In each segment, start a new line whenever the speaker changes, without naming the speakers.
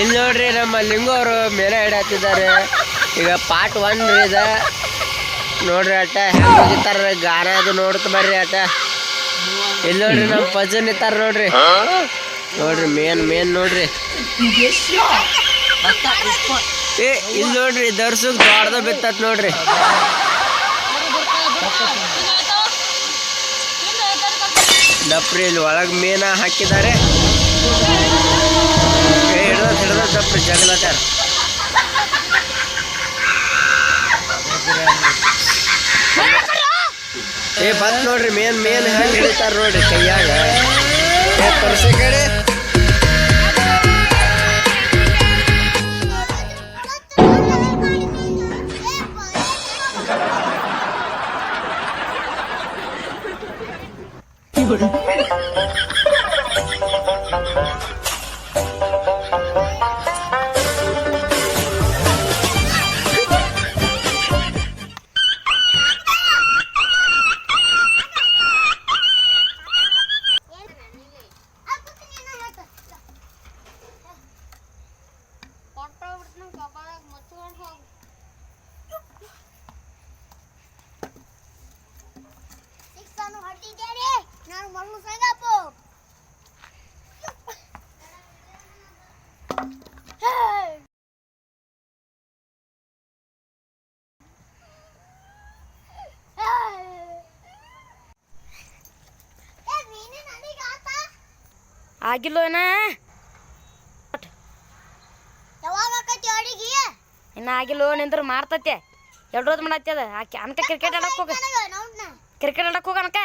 ಇಲ್ಲಿ ನೋಡ್ರಿ, ನಮ್ಮ ಲಿಂಗು ಅವರು ಮೇಲೆ ಹಿಡಾತಿದ್ದಾರೆ ಈಗ ಪಾರ್ಟ್ ಒನ್ ಇದೆ. ನೋಡ್ರಿ ಆಟ ಹೆಂಗ್ ಗಾನ ಅದು ನೋಡ್ತ ಬರ್ರಿ ಅಟ ಇಲ್ಲಿ ನೋಡ್ರಿ, ನಮ್ಮ ಪಜನ್ ಇತ್ತಾರ ನೋಡ್ರಿ. ನೋಡ್ರಿ ಮೇನ್ ಮೇನ್ ನೋಡ್ರಿ. ಏ, ಇಲ್ಲಿ ನೋಡ್ರಿ ದರ್ಸುಗ್ ದೊಡ್ಡದ ಬಿತ್ತತ್ ನೋಡ್ರಿ. ದಪ್ರಿ ಇಲ್ಲಿ ಒಳಗ್ ಮೇನ ಹಾಕಿದ್ದಾರೆ. ಹಿಡ್ದ ಹಿಡ್ದ ದಪ್ರಿ ಏ ಬತ್ ನೋಡ್ರಿ, ಮೇನ್ ಮೇನ್ ಹೆಂಗ್ ಹಿಡಿತಾರ ನೋಡ್ರಿ ಕೈಯಾಗ. ತೋರ್ಸಿ ಕಡೆ. 哈哈！
ನಾನು ಮಗಳು ಸಂಗಪ್ಪು
ಆಗಿಲ್ಲೋ ಏನ
ಯಾವಾಗ ಆಕೈತಿ ಅಡಿಗೆ?
ಇನ್ನ ಆಗಿಲ್ಲೋ ನಿಂದ್ರ ಮಾಡ್ತತೆ. ಎರಡೋದ್ ಮಾಡತ್ತೆ ಅದ. ಆಕೆ ಅನ್ಕ ಕ್ರಿಕೆಟ್ ಆಡಕ್ ಹೋಗ. ಕ್ರಿಕೆಟ್ ಆಡಕ್ ಹೋಗ ಅನ್ಕ.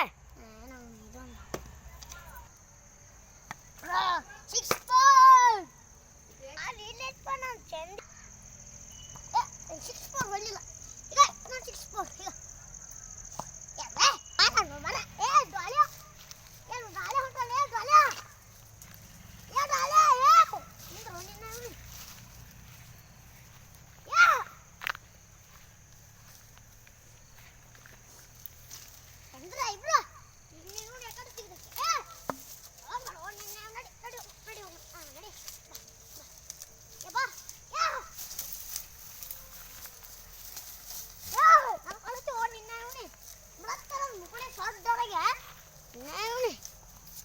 આવ્યો ને?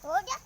હો ગયા